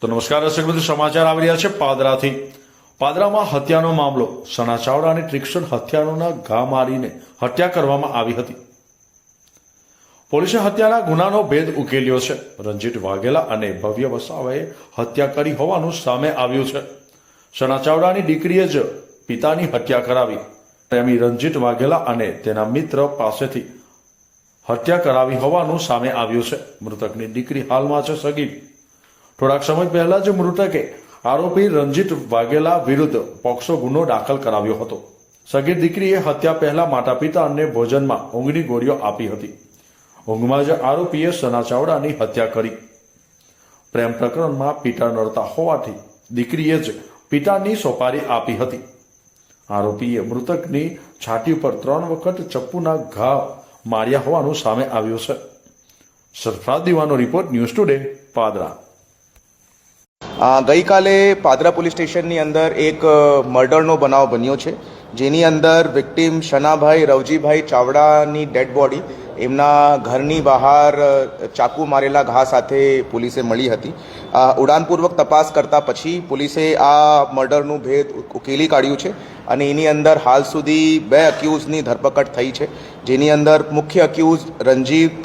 તો નમસ્કાર દર્શક મિત્રો, સમાચાર આવી રહ્યા છે પાદરાથી. પાદરામાં હત્યાનો મામલો સના ચાવડા અને ટ્રિક્સન હત્યારોના ઘા મારીને હત્યા કરવામાં આવી હતી. પોલીસે હત્યાના ગુનાનો ભેદ ઉકેલ્યો છે. રંજીત વાઘેલા અને ભવ્ય વસાવાએ હત્યા કરી હોવાનું સામે આવ્યું છે. સના ચાવડાની દીકરીએ જ પિતાની હત્યા કરાવી. પ્રેમી રંજીત વાઘેલા અને તેના મિત્ર પાસેથી હત્યા કરાવી હોવાનું સામે આવ્યું છે. મૃતકની દીકરી હાલમાં છે સગીર થોડાક સમય પહેલા જ મૃતકે આરોપી રંજીત વાઘેલા વિરુદ્ધ પોક્સો ગુનો દાખલ કરાવ્યો હતો. સગીર દીકરીએ હત્યા પહેલા માતા પિતાને ભોજનમાં ઊંઘની ગોળીઓ આપી હતી. ઊંઘમાં જ આરોપીએ સના ચાવડાની હત્યા કરી. પ્રેમ પ્રકરણમાં પિતા નડતા હોવાથી દીકરીએ જ પિતાની સોપારી આપી હતી. આરોપીએ મૃતકની છાતી પર ત્રણ વખત ચપ્પુના ઘા માર્યા હોવાનું સામે આવ્યું છે. સરફરાદ દીવાનો રિપોર્ટ ન્યૂઝ ટુડે પાદરા. ગઈકાલે પાદરા પોલીસ સ્ટેશનની અંદર એક મર્ડરનો બનાવ બન્યો છે, જેની અંદર વિક્ટીમ શનાભાઈ, રવજીભાઈ ચાવડાની ડેડ બોડી, એમના ઘરની બહાર ચાકુ મારેલા ઘા સાથે પોલીસે મળી હતી. ઉડાનપૂર્વક તપાસ કરતા પછી પોલીસે આ મર્ડરનું ભેદ ઉકેલી કાઢ્યું છે અને એની અંદર હાલ સુધી બે અક્યુઝની ધરપકડ થઈ છે, જેની અંદર મુખ્ય અક્યુઝ રંજીત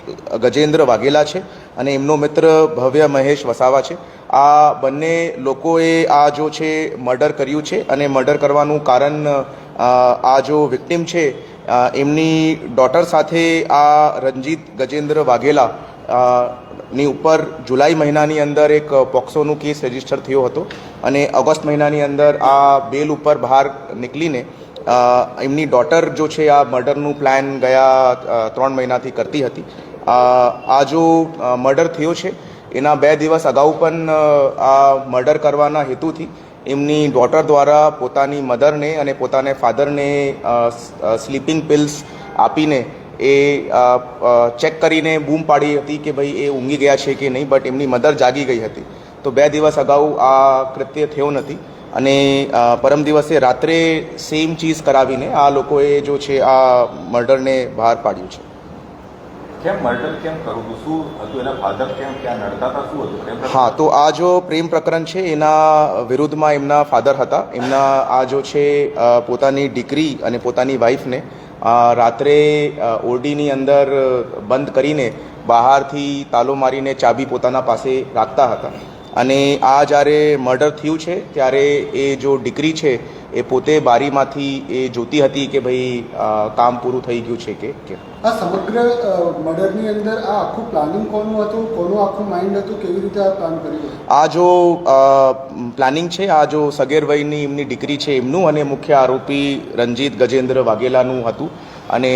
ગજેન્દ્ર વાઘેલા છે અને એમનો મિત્ર ભવ્ય મહેશ વસાવા છે. આ બંને લોકોએ આ જો છે, મર્ડર કર્યું છે અને મર્ડર કરવાનું કારણ આ જો વિક્ટિમ છે એમની ડોટર સાથે આ રંજીત ગજેન્દ્ર વાઘેલા ની ઉપર જુલાઈ મહિનાની અંદર એક પોક્સોનું કેસ રજિસ્ટર થયો હતો અને ઓગસ્ટ મહિનાની અંદર આ બેલ ઉપર બહાર નીકળીને એમની ડોટર જો છે, આ મર્ડરનું પ્લાન ગયા ત્રણ મહિનાથી કરતી હતી. આ જો મર્ડર થયો છે એના બે દિવસ અગાઉ પણ આ મર્ડર કરવાના હેતુથી એમની ડોટર દ્વારા પોતાની મધરને અને પોતાને ફાધરને સ્લીપિંગ પિલ્સ આપીને એ ચેક કરીને બૂમ પાડી હતી કે ભાઈ એ ઊંઘી ગયા છે કે નહીં બટ એમની મધર જાગી ગઈ હતી. તો બે દિવસ અગાઉ આ કૃત્ય થયો નથી. અને પરમ દિવસે રાત્રે સેમ ચીઝ કરાવીને આ લોકોએ જો છે આ મર્ડરને બહાર પાડ્યું છે. કેમ મર્ડર કેમ કરવું શું હતું? એના ફાધર કેમ ક્યાં નડતા શું હા, તો આ જો પ્રેમ પ્રકરણ છે, એના વિરુદ્ધમાં એમના ફાધર હતા. એમના આ જો છે પોતાની દીકરી અને પોતાની વાઈફને રાત્રે ઓરડીની અંદર બંધ કરીને બહારથી તાલો મારીને ચાબી પોતાના પાસે રાખતા હતા. અને આ જ્યારે મર્ડર થયું છે, ત્યારે એ જો દીકરી છે એ પોતે બારીમાંથી એ જોતી હતી કે ભાઈ કામ પૂરું થઈ ગયું છે કે આ સમગ્ર મર્ડરની અંદર આ આખું પ્લાનિંગ કોનું હતું? કોનું આખું માઇન્ડ હતું? કેવી રીતે આ પ્લાન કર્યું આ જો પ્લાનિંગ છે આ જો સગેર વયની એમની દીકરી છે એમનું અને મુખ્ય આરોપી રંજીત ગજેન્દ્ર વાઘેલાનું હતું. અને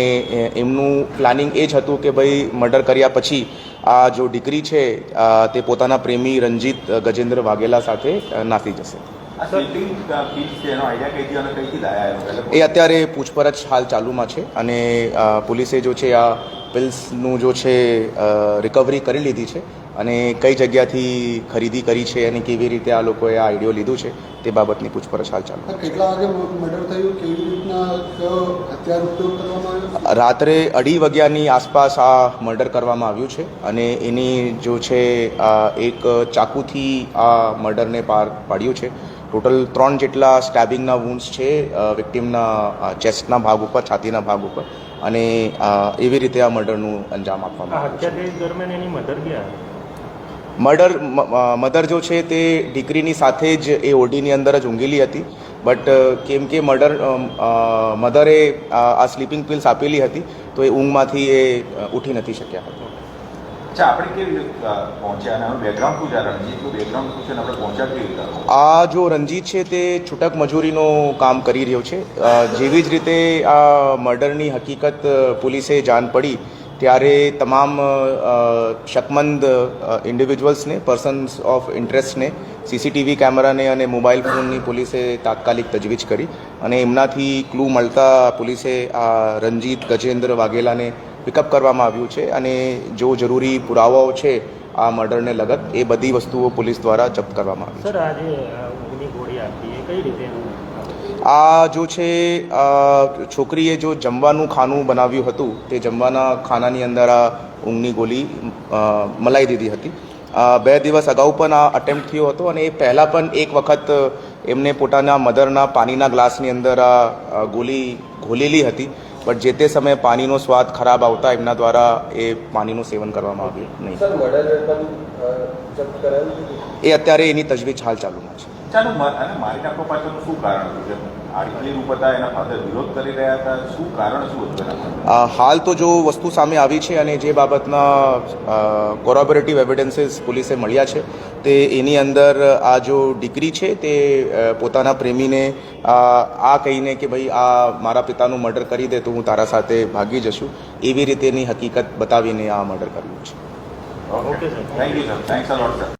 એમનું પ્લાનિંગ એ જ હતું કે ભાઈ મર્ડર કર્યા પછી આ જો દીકરી છે તે પોતાના પ્રેમી રંજીત ગજેન્દ્ર વાઘેલા સાથે નાસી જશે. એ અત્યારે પૂછપરછ હાલ ચાલુમાં છે અને પોલીસે જો છે આ પિલ્સનું જો છે રિકવરી કરી લીધી છે અને કઈ જગ્યાથી ખરીદી કરી છે અને કેવી રીતે આ લોકોએ આ આઈડિયો લીધું છે તે બાબતની પૂછપરછ હાલ ચાલુ કેટલા વાગે મર્ડર થયું? કેવી રીતના કયો હથિયાર ઉપયોગ કરવામાં આવ્યો? રાત્રે અઢી વાગ્યાની આસપાસ આ મર્ડર કરવામાં આવ્યું છે અને એની જો છે એક ચાકુથી આ મર્ડરને પાર પાડ્યું છે ટોટલ ત્રણ જેટલા સ્ટેબિંગના વુન્ડ્સ છે વિક્ટિમના ચેસ્ટના ભાગ ઉપર છાતીના ભાગ ઉપર. અને એવી રીતે આ મર્ડરનું અંજામ આપવામાં આવ્યું મર્ડર મધર જો છે તે દીકરીની સાથે જ એ ઓડીની અંદર જ ઊંઘેલી હતી. બટ કેમ કે મર્ડર મધરે આ સ્લીપિંગ પિલ્સ આપેલી હતી તો એ ઊંઘમાંથી એ ઉઠી નથી શક્યા. હતા આ જો રંજીત છે તે છૂટક મજૂરીનું કામ કરી રહ્યો છે. જેવી જ રીતે આ મર્ડરની હકીકત પોલીસે જાણ પડી, ત્યારે તમામ શકમંદ ઇન્ડિવિજ્યુઅલ્સને પર્સન્સ ઓફ ઇન્ટરેસ્ટને સીસીટીવી કેમેરાને અને મોબાઈલ ફોનની પોલીસે તાત્કાલિક તજવીજ કરી. અને એમનાથી ક્લુ મળતા પોલીસે આ રંજીત ગજેન્દ્ર વાઘેલાને પિકઅપ કરવામાં આવ્યું છે અને જો જરૂરી પુરાવાઓ છે આ મર્ડરને લગત એ બધી વસ્તુઓ પોલીસ દ્વારા જપ્ત કરવામાં આવી સર આજે આ ઊંઘની ગોળી આપી એ કઈ રીતે આ જો છે છોકરીએ જો જમવાનું ખાનું બનાવ્યું હતું તે જમવાના ખાનાની અંદર આ ઊંઘની ગોળી મલાઈ દીધી હતી. બે દિવસ અગાઉ પણ આ અટેમ્પ્ટ થયો હતો અને એ પહેલાં પણ એક વખત એમને પોતાના મધરના પાણીના ગ્લાસની અંદર આ ગોલી ઘોલેલી હતી. બટ જે તે સમયે પાણીનો સ્વાદ ખરાબ આવતા એમના દ્વારા એ પાણીનું સેવન કરવામાં આવ્યું નહીં? એ અત્યારે એની તજવીજ હાલ ચાલુમાં છે ચાલો અને મારી નાખવા પાછળનું શું કારણ હતું? કે આટલી રૂપ હતા એના ફાધર વિરોધ કરી રહ્યા હતા શું કારણ શું હતું એના પાછળ? અ, હાલ તો જો વસ્તુ સામે આવી છે અને જે બાબતના કોરોબરેટિવ એવિડન્સીસ પોલીસે મળ્યા છે તે એની અંદર આ જો ડિગ્રી છે તે પોતાના પ્રેમીને આ કહીને કે ભાઈ આ મારા પિતાનું મર્ડર કરી દે તો હું તારા સાથે ભાગી જશું એવી રીતેની હકીકત બતાવીને આ મર્ડર કર્યું છે. Okay sir. Thank you sir thanks a lot sir